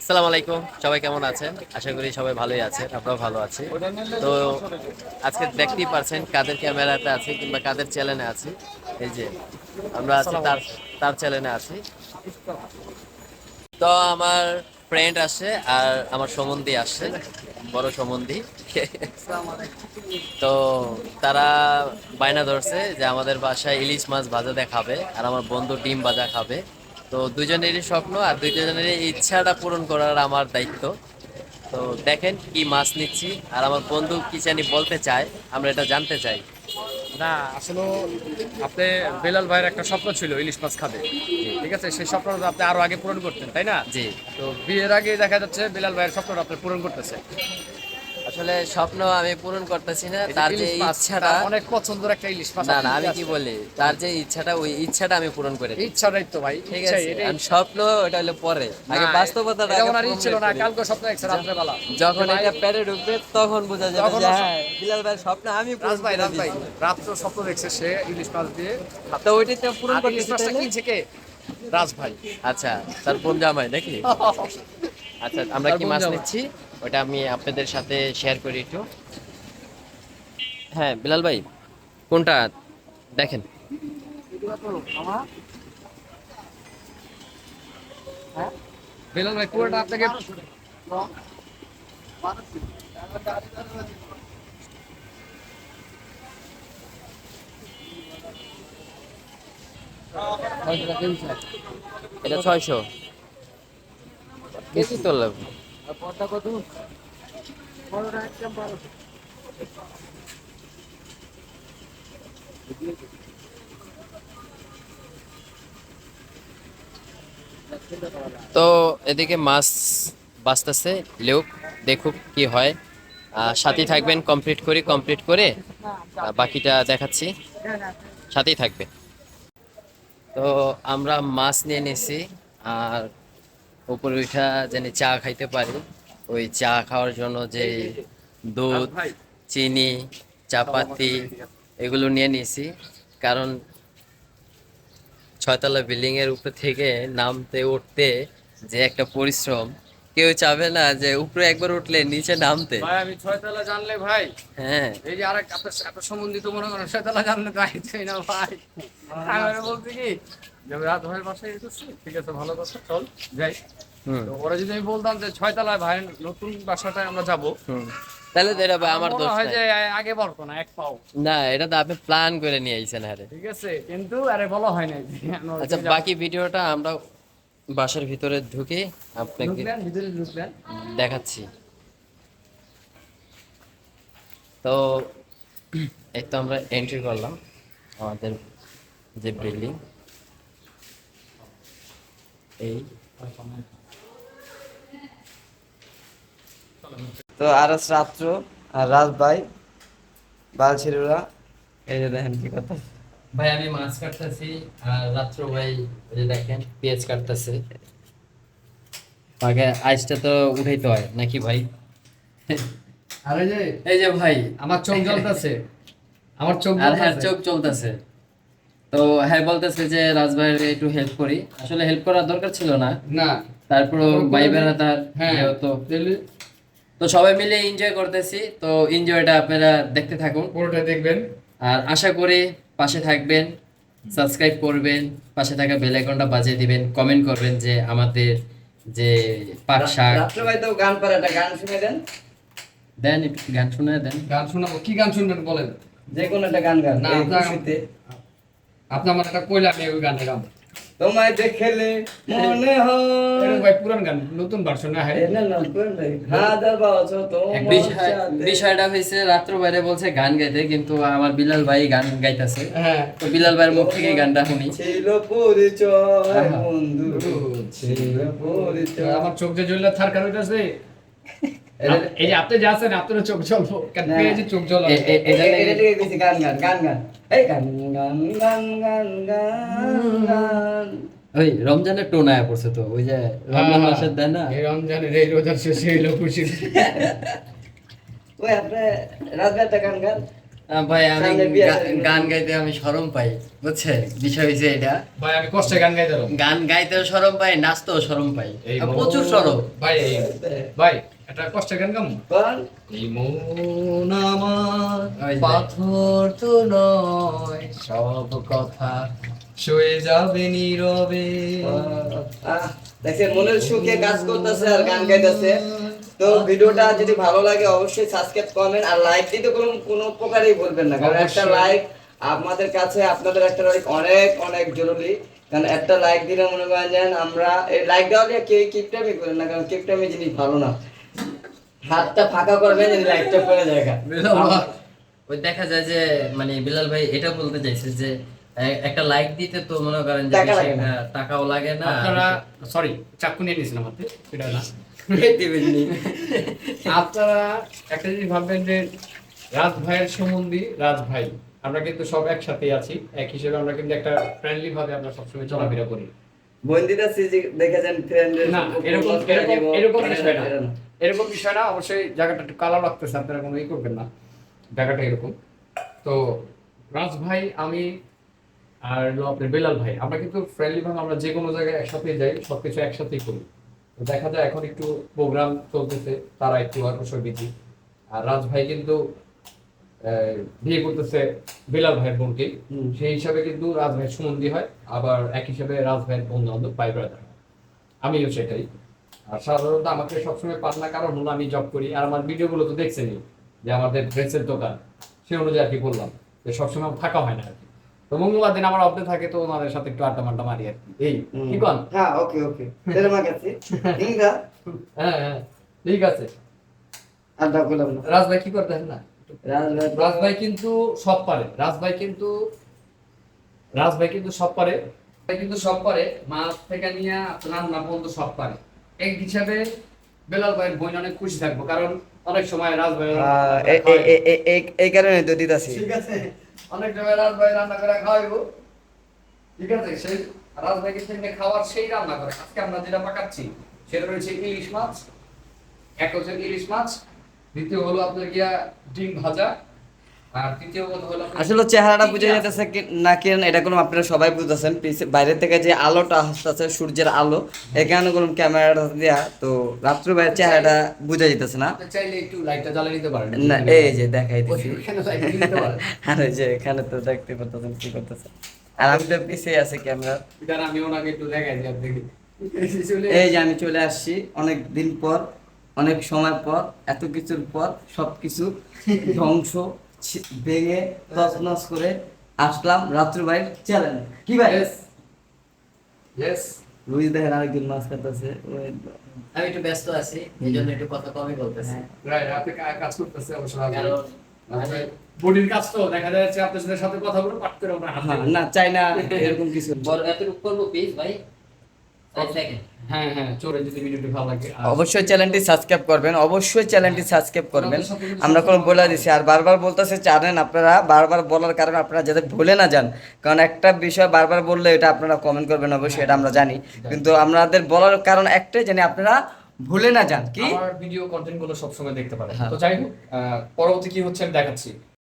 আসসালামু আলাইকুম। সবাই কেমন আছেন? আশা করি সবাই ভালোই আছেন আপনারাও ভালো আছে। তো আজকে দেখতেই পারছেন কাদের ক্যামেরাতে আছে কিংবা কাদের চ্যানেলে আছে। এই যে আমরা আছি তার তার চ্যানেলে আছি। তো আমার ফ্রেন্ড আসছে আর আমার সম্বন্ধী আসছে বড় সম্বন্ধী তো তারা বায়না ধরছে যে আমাদের বাসায় ইলিশ মাছ ভাজা দেখাবে আর আমার বন্ধু ডিম ভাজা খাবে। তো দুজনেরই স্বপ্ন আর দুজনেরই ইচ্ছাটা পূরণ করার আমার দায়িত্ব। তো দেখেন কি মাছ নিচ্ছি আর আমার বন্ধু কি জানি বলতে চায় আমরা এটা জানতে চাই। না আসলে আপনি বেলাল ভাইয়ের একটা স্বপ্ন ছিল ইলিশ মাছ খাবে। ঠিক আছে সেই স্বপ্নটা আপনি আরও আগে পূরণ করতেন তাই না? জি। তো বিয়ের আগে দেখা যাচ্ছে বেলাল ভাইয়ের স্বপ্নটা আপনি পূরণ করতেছে আসলে স্বপ্ন আমি পূরণ করতেছি না তার যে ইচ্ছাটা অনেক পছন্দের একটা ইলিশ মাছ না না আমি কি বলি? তার যে ইচ্ছাটা ওই ইচ্ছাটা আমি পূরণ করে ইচ্ছাটাই তো ভাই ঠিক আছে স্বপ্ন ওটা হলো পরে। আগে না, বাস্তবতাটা এটা আগে ওনার ছিল না কালকে স্বপ্ন দেখছে রাত্রেবেলা। যখন এটা পেটে ঢুকবে তখন বোঝা যাবে যে হ্যাঁ বিলাল ভাইয়ের স্বপ্ন আমি পূরণ রাজ ভাই করে ভাই। রাত্র স্বপ্ন দেখছে সে ইলিশ মাছ দিয়ে। তো ওইটাই তো পূরণ আর ইলিশ করতেছি মাছটা তাইলে? কিনছে কে? রাজ ভাই। আচ্ছা তার বোন জামাই নাকি? আচ্ছা আমরা কি মাছ নিচ্ছি? ওটা আমি আপনাদের সাথে শেয়ার করি একটু। হ্যাঁ বিলাল ভাই কোনটা দেখেন? বেলাল ভাই পুরোটা আপনাকে এটা ছয়শো। কেজি তো লাগবে। তো এদিকে মাছ বাঁচতেছে লেউক দেখুক কি হয়। সাথেই থাকবেন কমপ্লিট করি কমপ্লিট করে বাকিটা দেখাচ্ছি। সাথেই থাকবে তো আমরা মাছ নিয়ে নিয়েছি আর উপরে উঠা যেন চা খাইতে পারি। ওই চা খাওয়ার জন্য যে দুধ চিনি চাপাতি এগুলো নিয়ে নিছি। কারণ ছয়তলা বিল্ডিং এর উপর থেকে নামতে উঠতে যে একটা পরিশ্রম কেউ চাবে না যে উপরে একবার উঠলে নিচে নামতে। ভাই আমি ছয়তলা জানলে ভাই হ্যাঁ। এই যে আরেক আপনার সম্বন্ধিত মনে করেন ছয়তলা জানলে তো আইতেই না ভাই। আমি বলছি কি যে আমি রাত ভাইয়ের বাসায় এসেছি। ঠিক আছে ভালো কথা চল যাই। তো ওরা যদি আমি বলতাম যে ছয়তলায় ভাই নতুন বাসাটায় আমরা যাব তাহলে তো এটা ভাই আমার দোষ হয় যে আগে বলতো না এক পাও। না এটা তো আপনি প্ল্যান করে নিয়ে আইছেন আরে। ঠিক আছে কিন্তু আরে বলা হয় নাই আচ্ছা বাকি ভিডিওটা আমরা বাসার ভিতরে ঢুকে। আপনাকে ভিতরে ঢুকলেন। দেখাচ্ছি। তো এই তো আমরা এন্ট্রি করলাম আমাদের যে বিল্ডিং এই তো আর রাত্র আর রাত ভাই বালছিরুরা এই যে দেখেন কি কথা। ভাই আমি মাছ কাটতেছি আর রাত্র ভাই ওই যে দেখেন পেঁয়াজ কাটতেছে। আগে আইসটা তো উঠাইতে হয় নাকি ভাই? আরে যে এই যে ভাই আমার চোখ জ্বলতেছে। আমার চোখ আর হ্যাঁ চোখ চলতেছে তো হ্যাঁ বলতেছে যে রাজভাইয়ের একটু হেল্প করি। আসলে হেল্প করার দরকার ছিল না। না। তারপর ভাই বেড়া তার হ্যাঁ যেহেতু তাহলে তো সবাই মিলে এনজয় করতেছি। তো এনজয়টা আপনারা দেখতে থাকুন। পুরোটা দেখবেন। আর আশা করি পাশে থাকবেন সাবস্ক্রাইব করবেন পাশে থাকা বেল আইকনটা বাজিয়ে দিবেন কমেন্ট করবেন যে আমাদের যে পাট শাক রাত্র ভাই তো গান পারে একটা গান শুনে দেন। দেন গান শুনে দেন। গান শোনাবো। কি গান শুনবেন বলেন? যে কোনো একটা গান গান না, আপনি আমার একটা কইলে আমি ওই গানটা গাবো। তোমায় দেখলে মনে হয় ভাই পুরান গান নতুন ভার্সন না হ্যাঁ? না না সাথে। বিষয়টা হয়েছে রাত্র বাইরে বলছে গান গাইতে কিন্তু আমার বিলাল ভাই গান গাইতেছে। হ্যাঁ। তো বিলাল ভাইয়ের মুখ থেকে গানটা শুনি। ছিল পরিচয় বন্ধু ছিল পরিচয় আমার চোখ যে জ্বললে থার কারণ হইতাছে। এই যে আপনি আপনার চোখ কেন চোখ এটা এটা গান গান গান গান। এই গান গান গান গান গান গান। ওই রমজানের টোন আয়া পড়ছে তো ওই যে রমজান মাসের দেয় না? এই রমজানের এই রোজার শেষে এলো খুশি। ওই আপনি রাত গান গান। ভাই আমি। গান গাইতে আমি শরম পাই বুঝছে বিষয় হয়েছে এটা। ভাই আমি কষ্টে গান গাইতে গান গাইতেও শরম পাই নাচতেও শরম পাই। প্রচুর শরম ভাই ভাই একটা গান গাম। আমার পাথর তো নয় সব কথা সয়ে যাবে নীরবে। মনের সুখে কাজ করতেছে আর গান গাইতেছে। তো ভিডিওটা যদি ভালো লাগে অবশ্যই সাবস্ক্রাইব করবেন আর লাইক দিতে কোনো কোনো প্রকারই বলবেন না। কারণ একটা লাইক আমাদের কাছে আপনাদের একটা লাইক অনেক অনেক জরুরি। কারণ একটা লাইক দিলে মনে করেন আমরা এই লাইক দেওয়া দিয়ে কেউ কিপটামি করেন না কারণ কিপটামি জিনিস ভালো না। হাতটা ফাঁকা করবেন যদি লাইকটা পড়ে জায়গা ওই দেখা যায় যে মানে বিলাল ভাই এটা বলতে চাইছে যে একটা লাইক দিতে তো মনে করেন যে টাকাও লাগে না। আপনারা সরি চাকু নিয়ে নিয়েছিলাম হাতে এটা না। আপনারা একটা জিনিস ভাববেন যে রাজ ভাইয়ের সম্বন্ধী রাজ ভাই আমরা কিন্তু সব একসাথে আছি এক হিসেবে আমরা কিন্তু একটা ফ্রেন্ডলি ভাবে আমরা সবসময় চলাফেরা করি। বন্দিতা সিজি দেখেছেন ফ্রেন্ডের না এরকম এরকম এরকম বিষয় না। এরকম। বিষয় না অবশ্যই জায়গাটা একটু কালো লাগতেছে আপনারা কোনো ই করবেন না। জায়গাটা এরকম। তো রাজ ভাই আমি আর হলো আপনার বেলাল ভাই আমরা কিন্তু ফ্রেন্ডলি ভাবে আমরা যে কোনো জায়গায় একসাথে যাই সবকিছু একসাথেই করি। তো দেখা যায় এখন একটু প্রোগ্রাম চলতেছে তারা একটু অবশ্যই বিজি আর রাজ ভাই কিন্তু বিয়ে করতেছে বেলাল ভাইয়ের বোনকে। সেই হিসাবে কিন্তু রাজ ভাইয়ের সুমন্দি হয় আবার এক হিসাবে রাজ ভাইয়ের বন্ধু বান্ধব ভাই ব্রাদার আমিও সেটাই। আর সাধারণত আমাকে সবসময় পান না কারণ হলো আমি জব করি। আর আমার ভিডিওগুলো তো দেখছেনই যে আমাদের ড্রেসের দোকান। সে অনুযায়ী আর কি বললাম যে সবসময় থাকা হয় না আর কি। তো মঙ্গলবার দিন আমার অফডে থাকে তো ওনাদের সাথে একটু আড্ডা মাড্ডা মারি আর কি। এই কি কন? হ্যাঁ ওকে ওকে। কাছে ইংরা হ্যাঁ হ্যাঁ ঠিক আছে। আড্ডা করলাম রাজ ভাই কি করতেছেন না? রাজভাই রাজ ভাই কিন্তু সব পারে। রাজ ভাই কিন্তু রাজ ভাই কিন্তু সব পারে। কিন্তু সব পারে। মাছ থেকে নিয়ে রান্না পর্যন্ত সব পারে। এক হিসাবে বেলাল ভাইয়ের বোন অনেক খুশি থাকব কারণ অনেক সময় রাজ ভাই এই কারণে তো দিতাছি। ঠিক আছে। অনেক সময় রাজ ভাই রান্না করে খাওয়াইবো। ঠিক আছে সেই রাজ ভাই কিন্তু খাওয়ার সেই রান্না করে। আজকে আমরা যেটা পাকাচ্ছি সেটা রয়েছে ইলিশ মাছ এক হচ্ছে ইলিশ মাছ দ্বিতীয় হলো আপনার গিয়া ডিম ভাজা আর তৃতীয় হলো আসলে চেহারাটা বুঝে যেতেছে না এটা কোনো আপনারা সবাই বুঝতেছেন। বাইরে থেকে যে আলোটা আসতেছে সূর্যের আলো এখানে কোনো ক্যামেরাটা দেয়া তো রাত্র বাইরের চেহারাটা বুঝা যেতেছে না। চাইলে একটু লাইটটা জ্বালিয়ে নিতে পারেন। না এই যে দেখাই দিচ্ছি। আর ওই যে এখানে তো দেখতে পাচ্ছেন কি করতেছে। আর আমি তো পিছিয়ে আছে ক্যামেরা। আমি ওনাকে একটু দেখাই দিই আপনি এই যে আমি চলে আসছি অনেক দিন পর অনেক সময় পর এত কিছুর পর সবকিছু ধ্বংস ভেঙে তছনছ করে আসলাম রাত্র ভাই চ্যালেঞ্জ কি ভাই. Yes. রুই দেখেন আরেকজন মাছ কাটতেছে। আমি একটু ব্যস্ত আছি এই জন্য একটু কথা কমই বলতেছি। Right, আপনি কাজ করতেছে অবশ্য কারণ বডির কাজ তো দেখা যাচ্ছে আপনার সাথে কথা বলে পাট করে হাত হ্যাঁ না চাই না এরকম কিছু। বড় এতটুকু করব প্লিজ ভাই. হ্যাঁ হ্যাঁ যদি ভিডিওটি ভালো লাগে অবশ্যই চ্যানেলটি সাবস্ক্রাইব করবেন অবশ্যই চ্যানেলটি সাবস্ক্রাইব করবেন। আমরা কোনো বলে দিছি আর বারবার বলতেছে জানেন আপনারা বারবার বলার কারণে আপনারা যাতে ভুলে না যান। কারণ একটা বিষয় বারবার বললে এটা আপনারা কমেন্ট করবেন অবশ্যই এটা আমরা জানি। কিন্তু আমাদের বলার কারণ একটাই জানি আপনারা ভুলে না যান কি? আমার ভিডিও কন্টেন্টগুলো সবসময় দেখতে পারেন। হ্যাঁ। তো যাই হোক পরবর্তী কি হচ্ছে আমি দেখাচ্ছি।